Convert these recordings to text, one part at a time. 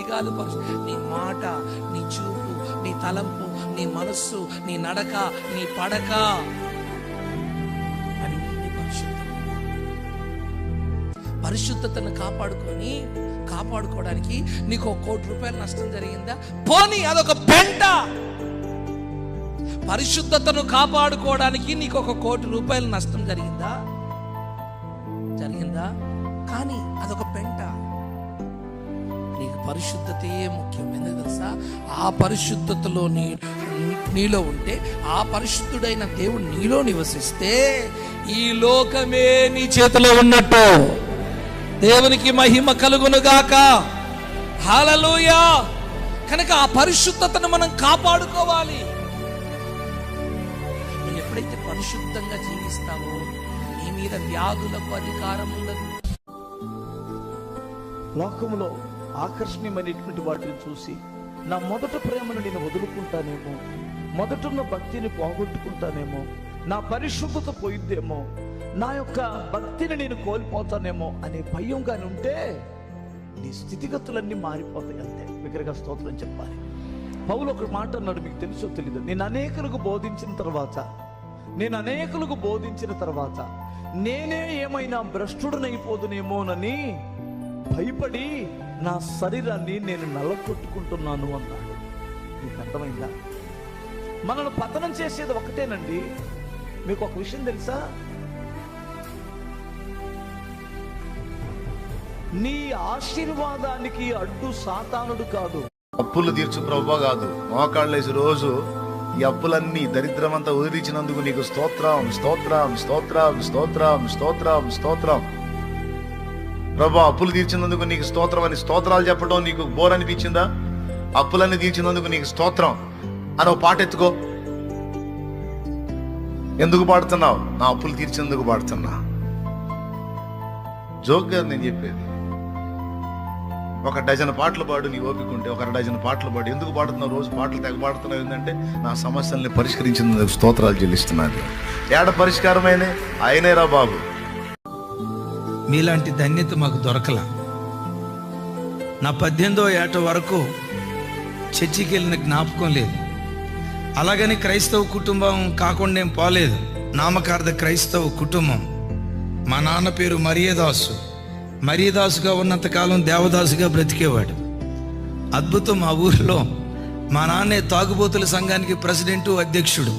అధికారులు పరుచు నీ మాట నీ చూపు నీ తలంపు నీ మనస్సు నీ నడక నీ పడక పరిశుద్ధతను కాపాడుకొని కాపాడుకోవడానికి నీకు ఒక కోటి రూపాయలు నష్టం జరిగిందా? పోనీ అదొక పెంట. పరిశుద్ధతను కాపాడుకోవడానికి నీకు ఒక కోటి రూపాయలు నష్టం జరిగిందా? జరిగిందా? కానీ అదొక పెంట. నీకు పరిశుద్ధతే ముఖ్యం ఎందుకు తెలుసా? ఆ పరిశుద్ధతలో నీ నీలో ఉంటే ఆ పరిశుద్ధుడైన దేవుడు నీలో నివసిస్తే ఈ లోకమే నీ చేతిలో ఉన్నట్టు. దేవునికి మహిమ కలుగునుగాక. హాలలోయా కనుక ఆ పరిశుద్ధతను మనం కాపాడుకోవాలి. నువ్వు ఎప్పుడైతే పరిశుద్ధంగా జీవిస్తావో నీ మీద వ్యాధులకు అధికారం ఉండదు లోకములో ఆకర్షణీయమైనటువంటి వాటిని చూసి నా మొదట ప్రేమను నేను వదులుకుంటానేమో మొదటున్న భక్తిని పోగొట్టుకుంటానేమో నా పరిశుద్ధత పోయిద్దేమో నా యొక్క భక్తిని నేను కోల్పోతానేమో అనే భయం కానీ ఉంటే నీ స్థితిగతులన్నీ మారిపోతాయి అంతే. విగ్రహ స్తోత్రం చెప్పాలి. పౌలు ఒక మాట అన్నాడు మీకు తెలుసో తెలీదు? నేను అనేకులకు బోధించిన తర్వాత నేను అనేకులకు బోధించిన తర్వాత నేనే ఏమైనా భ్రష్టుడనైపోదునేమోనని భయపడి నా శరీరాన్ని నేను నల్లగొట్టుకుంటున్నాను అన్నాడు. మీకు అర్థమైందా? మనల్ని పతనం చేసేది ఒకటేనండి. మీకు ఒక విషయం తెలుసా? నీ ఆశీర్వాదానికి అడ్డు సాతానుడు కాదు. అప్పులు తీర్చు ప్రభు కాదు. మోకాళ్ళేసి రోజు ఈ అప్పులన్నీ దరిద్రమంతా వదిలించినందుకు నీకు స్తోత్రం స్తోత్రం స్తోత్రం స్తోత్రం స్తోత్రం స్తోత్రం. ప్రభా అప్పులు తీర్చినందుకు నీకు స్తోత్రం అని స్తోత్రాలు చెప్పడం నీకు బోర్ అనిపించిందా? అప్పులన్నీ తీర్చినందుకు నీకు స్తోత్రం. అని ఒక పాట ఎత్తుకో. ఎందుకు పాడుతున్నావు? నా అప్పులు తీర్చినందుకు పాడుతున్నా. జోక్ గారు నేను చెప్పేది. ఒక డజన్ పాటలు పాడు నీ ఓపిక ఉంటే ఒక డజన్ పాటలు పాడు. ఎందుకు పాడుతున్నావు? రోజు పాటలు తెగ పాడుతున్నావు ఏంటంటే నా సమస్యల్ని పరిష్కరించినందుకు స్తోత్రాలు చెల్లిస్తున్నాను. ఏడ పరిష్కారమైన ఆయనేరా బాబు. మీలాంటి ధన్యత మాకు దొరకల. నా పద్దెనిమిదో ఏట వరకు చర్చికి వెళ్ళిన జ్ఞాపకం లేదు. అలాగని క్రైస్తవ కుటుంబం కాకుండా ఏం పోలేదు. నామకార్థ క్రైస్తవ కుటుంబం. మా నాన్న పేరు మరియదాసు. మరియదాసుగా ఉన్నంతకాలం దేవదాసుగా బ్రతికేవాడు. అద్భుతం మా ఊరిలో. మా నాన్నే తాగుబోతుల సంఘానికి ప్రెసిడెంటు అధ్యక్షుడు.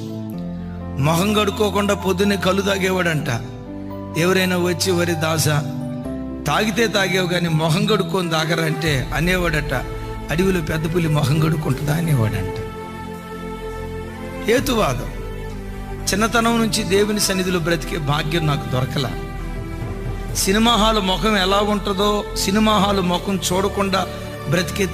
మొహం కడుక్కోకుండా పొద్దున్నే కళ్ళు తాగేవాడంట. ఎవరైనా వచ్చి వరి దాస తాగితే తాగేవు కానీ మొహం కడుక్కొని తాగరంటే అనేవాడట. అడవిలో పెద్ద పులి మొహం కడుక్కుంటుందా అనేవాడంట. హేతువాదం. చిన్నతనం నుంచి దేవుని సన్నిధిలో బ్రతికే భాగ్యం నాకు దొరకల. సినిమా హాల్ ముఖం ఎలా ఉంటుందో సినిమా హాల్ ముఖం చూడకుండా బ్రతికే